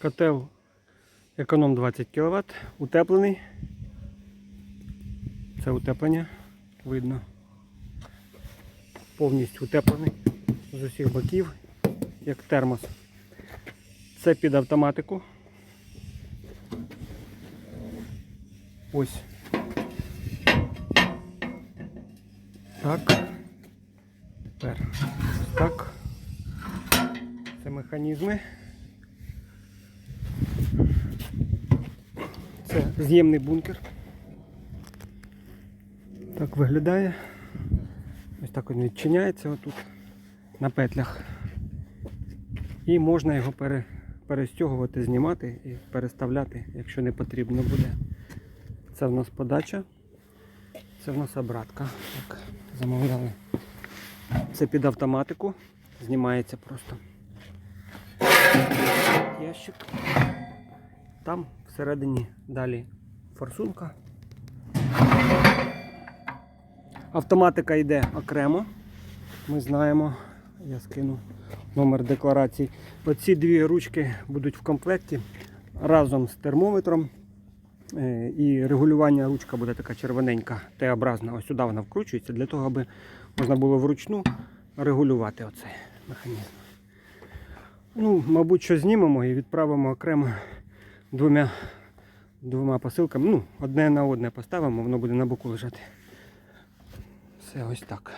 Котел економ 20 кВт, утеплений. Це утеплення видно. Повністю утеплений з усіх боків, як термос. Це під автоматику. Ось. Так. Тепер так. Це механізми. Це з'ємний бункер. Так виглядає. Ось так він відчиняється отут на петлях. І можна його пере, перестягувати, знімати і переставляти, якщо не потрібно буде. Це в нас подача. Це в нас обратка. Так, замовляли. Це під автоматику. Знімається просто. Ящик. Там всередині далі форсунка. Автоматика йде окремо. Ми знаємо, я скину номер декларації. Оці дві ручки будуть в комплекті разом з термометром. Е, І регулювання ручка буде така червоненька, Т-образна. Ось сюди вона вкручується для того, аби можна було вручну регулювати оцей механізм. Ну, мабуть, що знімемо і відправимо окремо двома, двома посилками. Ну, одне на одне поставимо, воно буде на боку лежати. Все ось так.